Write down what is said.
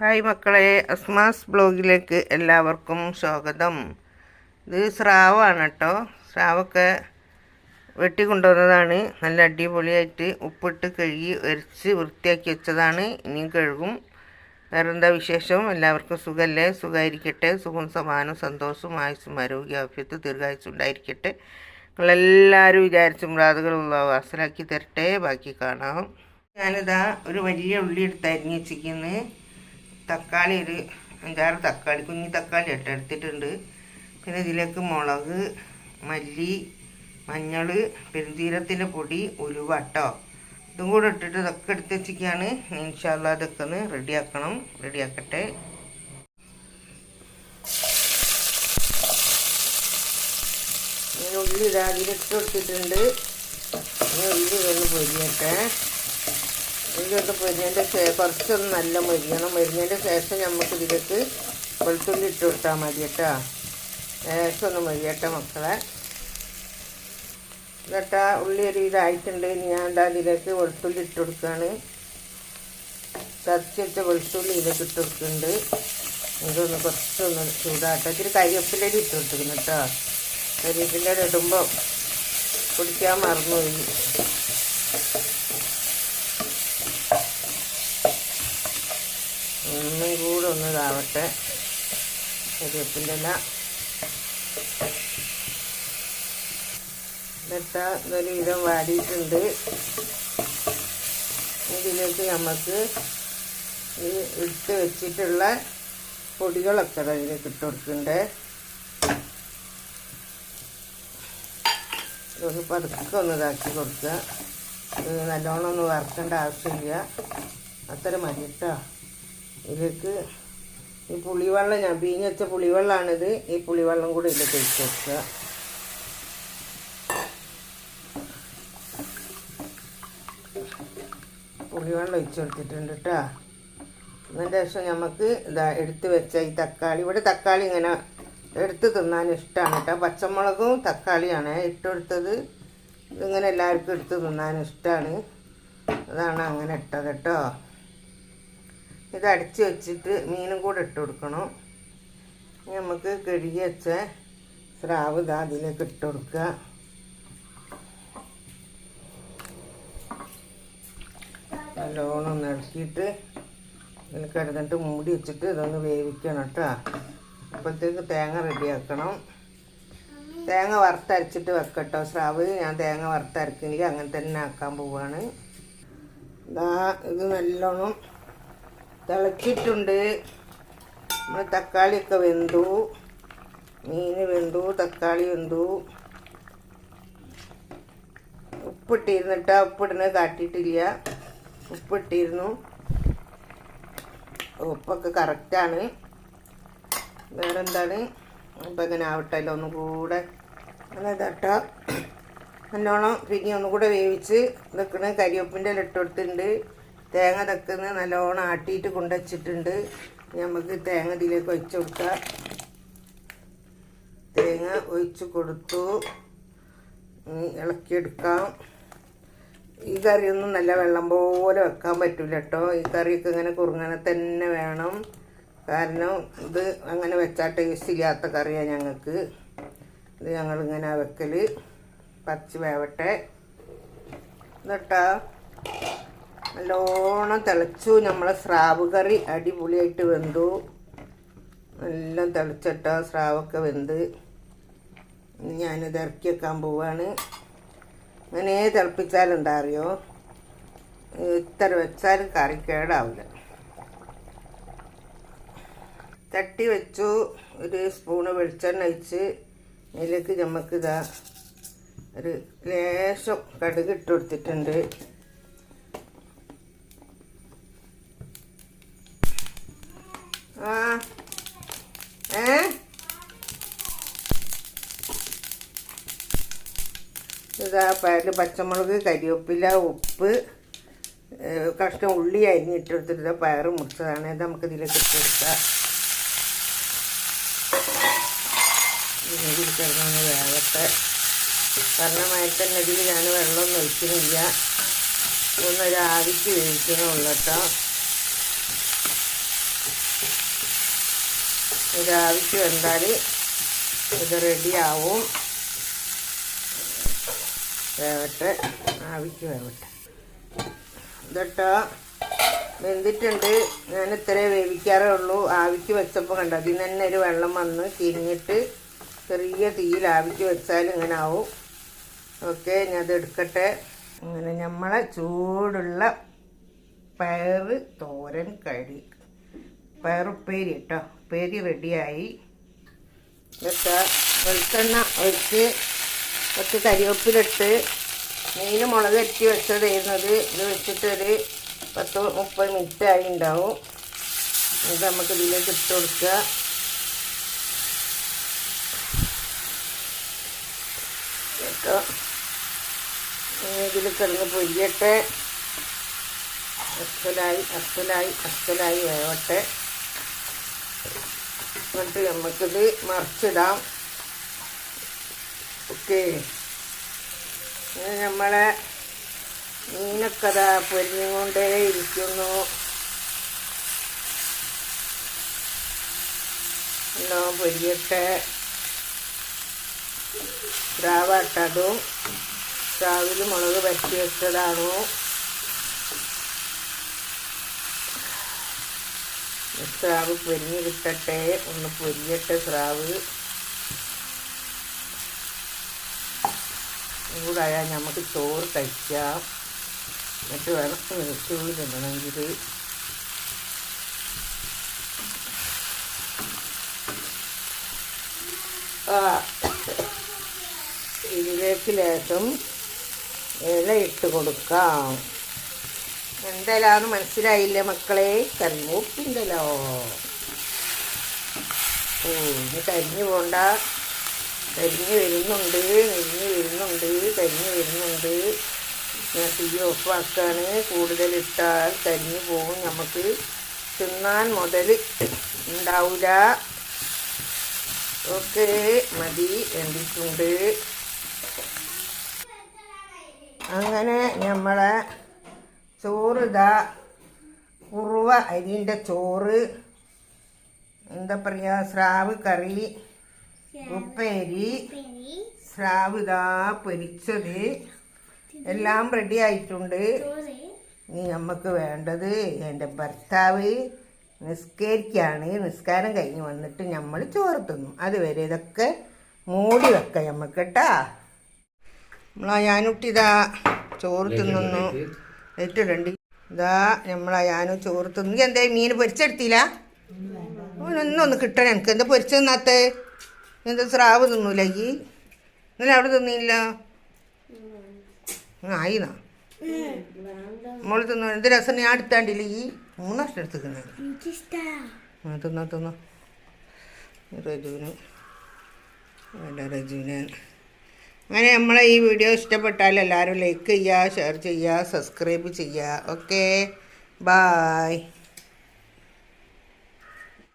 Hi മക്കളെ അസ്മാസ് ബ്ലോഗിലേക്ക് എല്ലാവർക്കും സ്വാഗതം. ഇത് സ്രാവാണ് കേട്ടോ. സ്രാവൊക്കെ വെട്ടി കൊണ്ടുവന്നതാണ്. നല്ല അടിപൊളിയായിട്ട് ഉപ്പിട്ട് കഴുകി ഒരച്ച് വൃത്തിയാക്കി വെച്ചതാണ്. ഇനിയും കഴുകും. വേറെന്താ വിശേഷം? എല്ലാവർക്കും സുഖമല്ലേ സുഖമായിരിക്കട്ടെ സുഖം സമാനം സന്തോഷവും ആയുസും ആരോഗ്യ ആഫ്യത്ത് ദീർഘായുസും ഉണ്ടായിരിക്കട്ടെ. നിങ്ങളെല്ലാവരും വിചാരിച്ച മുറാദുകളുള്ള വാസലാക്കി തരട്ടെ. ബാക്കി കാണാം. ഞാനിതാ ഒരു വലിയ ഉള്ളി എടുത്ത് അരിഞ്ഞ് വെച്ചിരിക്കുന്നത് തക്കാളി ഒരു അഞ്ചാറ് തക്കാളി കുഞ്ഞി തക്കാളി ഇട്ട് എടുത്തിട്ടുണ്ട്. പിന്നെ ഇതിലേക്ക് മുളക് മല്ലി മഞ്ഞൾ പെരുന്തീരത്തിന്റെ പൊടി ഉലുവട്ടോ ഇതും കൂടെ ഇട്ടിട്ട് ഇതൊക്കെ എടുത്ത് വെച്ചിരിക്കുകയാണ്. ഇൻഷാല്ല ഇതൊക്കെ ഒന്ന് റെഡിയാക്കണം. റെഡിയാക്കട്ടെ. ഉള്ളി ഇതാ അതിലിട്ട് കൊടുത്തിട്ടുണ്ട്. ഉള്ളി വെള്ളം പൊരിയട്ടെ. ഉള്ളിയൊക്കെ പൊരിഞ്ഞതിന്റെ ശേഷം കുറച്ചൊന്ന് നല്ല മൊരിയണം മൊരിഞ്ഞതിന്റെ ശേഷം നമുക്ക് ഇതിലേക്ക് വെളുത്തുള്ളി ഇട്ട് കൊടുത്താൽ മതി കേട്ടോ. ശേഷം ഒന്ന് മൊരിയട്ടെ മക്കളെ. എന്നിട്ട് ഉള്ളി ഒരു ഇതായിട്ടുണ്ട്. ഇനി ഞാൻ എന്താ ഇതിലേക്ക് വെളുത്തുള്ളി ഇട്ട് കൊടുക്കുകയാണ് ചതച്ച് വെച്ച വെളുത്തുള്ളി ഇതിലേക്ക് ഇട്ട് കൊടുക്കുന്നുണ്ട്. ഇതൊന്ന് കുറച്ചൊന്ന് ചൂടാട്ടെ ഇത്തിരി കരിവേപ്പിലരി ഇട്ട് കൊടുത്തിരുന്നു കേട്ടോ. കരിവേപ്പിലരി ഇടുമ്പോൾ കുടിക്കാൻ മറന്നുപോയി ഒന്നും കൂടെ ഒന്ന് ഇതാവട്ടെ കരിവേപ്പിന്റെ ഇല. എന്നിട്ട് ഇതൊരു വിധം വാടിയിട്ടുണ്ട്. ഇതിലേക്ക് നമുക്ക് ഈ ഇട്ട് വെച്ചിട്ടുള്ള പൊടികളൊക്കെ അതിലേക്ക് ഇട്ട് കൊടുക്കുന്നുണ്ട്. ഇതൊന്ന് പതുക്കെ ഒന്ന് ഇതാക്കി കൊടുക്കുക. നല്ലോണം ഒന്ന് വറുക്കേണ്ട ആവശ്യമില്ല. അത്ര മതി കേട്ടോ. ഇതിലേക്ക് ഈ പുളിവെള്ളം ഞാൻ വെച്ച പുളിവെള്ളമാണിത് ഈ പുളിവെള്ളം കൂടി ഇതിലേക്ക് ഒഴിച്ച് വെക്കുക. പുളിവെള്ളം ഒഴിച്ച് കൊടുത്തിട്ടുണ്ട് കേട്ടോ അതിന്റെ ശേഷം നമുക്ക് ഇതാ എടുത്ത് വെച്ച ഈ തക്കാളി. ഇവിടെ തക്കാളി ഇങ്ങനെ എടുത്ത് തിന്നാൻ ഇഷ്ടമാണ് കേട്ടോ പച്ചമുളകും തക്കാളിയാണ്. ഇട്ടെടുത്തത് ഇതിങ്ങനെ എല്ലാവർക്കും എടുത്ത് തിന്നാൻ ഇഷ്ടമാണ് അതാണ് അങ്ങനെ ഇട്ടത് കേട്ടോ ഇത് അടിച്ചു വെച്ചിട്ട് മീനും കൂടെ ഇട്ട് കൊടുക്കണം. നമുക്ക് കഴുകി വെച്ച സ്രാവ് ഇതാ അതിലേക്ക് ഇട്ട് കൊടുക്കുക. നല്ലോണം ഒന്ന് ഇളക്കിയിട്ട് ഇതിൽ കിടന്നിട്ട് മൂടി വെച്ചിട്ട് ഇതൊന്ന് വേവിക്കണം കേട്ടോ. അപ്പോഴത്തേക്ക് തേങ്ങ റെഡിയാക്കണം തേങ്ങ വറുത്തരച്ചിട്ട് വെക്കട്ടോ സ്രാവ് ഞാൻ തേങ്ങ വറുത്തരക്കില്ല അങ്ങനെ തന്നെ ആക്കാൻ പോവാണ്. ഇതാ ഇത് നല്ലോണം തിളച്ചിട്ടുണ്ട്. നമ്മൾ തക്കാളിയൊക്കെ വെന്തു. മീൻ വെന്തു തക്കാളി വെന്തു. ഉപ്പിട്ടിരുന്നിട്ട് ഉപ്പിടുന്നത് കാട്ടിയിട്ടില്ല. ഉപ്പിട്ടിരുന്നു. ഉപ്പൊക്കെ കറക്റ്റാണ്. വേറെ എന്താണ് ഇപ്പം ഇങ്ങനെ അല്ല ഒന്നുകൂടെ. അങ്ങനെ തട്ട നല്ലോണം പിന്നെ ഒന്നുകൂടെ വേവിച്ച് നിൽക്കണ കരിവേപ്പിന്റെ ഇല തേങ്ങ തക്കുന്ന നല്ലോണം ആട്ടിയിട്ട് കൊണ്ടുവച്ചിട്ടുണ്ട്. നമുക്ക് തേങ്ങ ഇതിലേക്ക് ഒഴിച്ച് കൊടുക്കാം. തേങ്ങ ഒഴിച്ച് കൊടുത്തു. ഇളക്കിയെടുക്കാം. ഈ കറിയൊന്നും നല്ല വെള്ളം പോലെ വെക്കാൻ പറ്റില്ല കേട്ടോ. ഈ കറിയൊക്കെ ഇങ്ങനെ കുറുങ്ങനെ തന്നെ വേണം. കാരണം ഇത് അങ്ങനെ വെച്ചാൽ ടേസ്റ്റ് ഇല്ലാത്ത കറിയാണ് ഞങ്ങൾക്ക്. ഇത് ഞങ്ങളിങ്ങനെ വെക്കൽ പച്ച വേവട്ടെ. എന്നിട്ടാ നല്ലോണം തിളച്ചു. നമ്മളെ സ്രാവ് കറി അടിപൊളിയായിട്ട് വെന്തു. എല്ലാം തിളച്ചിട്ട സ്രാവൊക്കെ വെന്ത്. ഞാനിത് ഇറക്കി വെക്കാൻ പോവാണ്. അങ്ങനെ തിളപ്പിച്ചാൽ അറിയോ ഇത്ര വെച്ചാലും കറി കേടാവില്ല തട്ടി വെച്ചു. ഒരു സ്പൂണ് വെളിച്ചെണ്ണ ഒഴിച്ച് അതിലേക്ക് നമുക്ക് ഇതാ ഒരു ലേശം കടുക് ഇട്ട് കൊടുത്തിട്ടുണ്ട്. പയറ് പച്ചമുളക് കരിവേപ്പില ഉപ്പ് കഷ്ണം ഉള്ളി അരിഞ്ഞിട്ടെടുത്തിട്ട് പയറ് മുറിച്ചതാണ്. ഇത് നമുക്ക് ഇതിലേക്ക് ഇട്ട് കൊടുക്കാം. വേഗത്തെ പറഞ്ഞമായി തന്നെ ഇതിൽ ഞാൻ വെള്ളമൊന്നും ഒഴിക്കുന്നില്ല. ഒന്നൊരു ആവിക്ക് ഒരാവിക്ക് വെന്താൽ ഇത് റെഡിയാവും വേവട്ടെ ആവിക്ക് വേവട്ടെ. ഇതട്ടോ? വെന്തിട്ടുണ്ട്. ഞാൻ ഇത്രേ വേവിക്കാറേ ഉള്ളൂ ആവിക്ക് വെച്ചപ്പോൾ കണ്ടു? അതിൽ തന്നെ ഒരു വെള്ളം വന്ന് തിരിഞ്ഞിട്ട് ചെറിയ തീയിൽ ആവിക്ക് വെച്ചാൽ ഇങ്ങനെ ആവും. ഓക്കെ ഞാൻ അത് എടുക്കട്ടെ. അങ്ങനെ നമ്മളെ ചൂടുള്ള പയറ് തോരൻ കഴി പയറുപ്പേരി കേട്ടോ. ഉപ്പേരി റെഡിയായി. വെളുത്തെണ്ണ ഒഴിച്ച് കുറച്ച് കരിവേപ്പിലിട്ട് മീൻ മുളക് അരച്ച് വെച്ചതായിരുന്നത് ഇത് വെച്ചിട്ടൊരു പത്ത് മുപ്പത് മിനിറ്റ് ആയി ഉണ്ടാവും. ഇത് നമുക്ക് ഇതിലേക്ക് ഇട്ട് കൊടുക്കുക. ഇതിൽ കിടന്ന് പൊരിയട്ടെ. അസ്സലായി അസ്സലായി അസ്സലായി വേവട്ടെ എന്നിട്ട് നമുക്കിത് മറിച്ചിടാം. ഓക്കെ നമ്മളെ മീനൊക്കെ പൊരിഞ്ഞുകൊണ്ടേ ഇരിക്കുന്നു. എല്ലാം പൊരിയട്ടെ. സ്രാവട്ടതും സ്രാവിൽ മുളക് പറ്റി വെച്ചതാണ്? സ്രാവ് പൊരിഞ്ഞ് കിട്ടട്ടെ. ഒന്ന് പൊരിയട്ടെ സ്രാവ്. ചൂടായാൽ നമുക്ക് ചോറ് കഴിക്കാം. എന്നിട്ട് വേണം ചൂടിടണമെങ്കിൽ ഇതിലേക്ക് ലേശം ഇല ഇട്ട് കൊടുക്കാം. എന്തെല്ലാന്ന് മനസ്സിലായില്ല മക്കളെ? കരിമൂപ്പിണ്ടല്ലോ ഓ ഇനി കരിഞ്ഞു പോണ്ട. കരിഞ്ഞ് വരുന്നുണ്ട് നെരിഞ്ഞ് വരുന്നുണ്ട് കരിഞ്ഞ് വരുന്നുണ്ട്. തീ ഓഫാക്കാണ് കൂടുതലിട്ടാൽ തരിഞ്ഞു പോകും നമുക്ക്. തിന്നാൻ മുതൽ ഉണ്ടാവില്ല ഓക്കെ മതി എന്തിട്ടുണ്ട് അങ്ങനെ നമ്മളെ ചോറ് ഇതാ കുറുവ അരിന്റെ ചോറ്. എന്താ പറയുക സ്രാവ് കറി. ഉപ്പേരി സ്രാവ് ഇതാ പൊരിച്ചത്. എല്ലാം റെഡി ആയിട്ടുണ്ട്. നീ നമുക്ക് വേണ്ടത് എന്റെ ഭർത്താവ് നിസ്കരിക്കാണ്. നിസ്കാരം കഴിഞ്ഞ് വന്നിട്ട് നമ്മൾ ചോറ് തിന്നും. അതുവരെ ഇതൊക്കെ മൂടി വെക്ക നമുക്ക് കേട്ടാ നമ്മളാ ഞാനുട്ടി ഇതാ ചോറ് തിന്നുന്നു. ഏറ്റിടണ്ടി ഇതാ? നമ്മളാ ഞാനും ചോറ് തിന്നു. എന്താ മീൻ പൊരിച്ചെടുത്തില്ല? ഒന്നൊന്ന് കിട്ടണം. എനിക്ക് എന്താ പൊരിച്ചു തിന്നാത്തേ എന്താ സ്രാവ് തിന്നൂല ഈ? ഇന്നലെ അവിടെ തിന്നില്ല? ആയിന്നാ. മോൾ തിന്നു? എന്ത് രസം? ഞാൻ എടുത്താണ്ടില്ല ഈ? മൂന്നാഷ്ടം എടുത്ത് ആ തിന്നോ തിന്നോ. റജുവിന്. വേണ്ട റജുവിന്. അങ്ങനെ നമ്മളെ ഈ വീഡിയോ ഇഷ്ടപ്പെട്ടാൽ എല്ലാവരും ലൈക്ക് ചെയ്യുക ഷെയർ ചെയ്യുക സബ്സ്ക്രൈബ് ചെയ്യുക. Okay bye